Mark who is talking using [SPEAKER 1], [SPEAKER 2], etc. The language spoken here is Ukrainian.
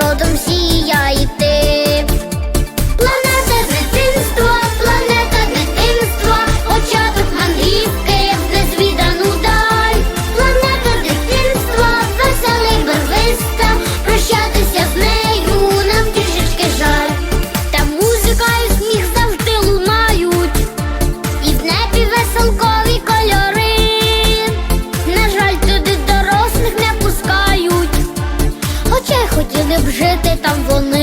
[SPEAKER 1] родом сіяє. хотіли б жити там вони.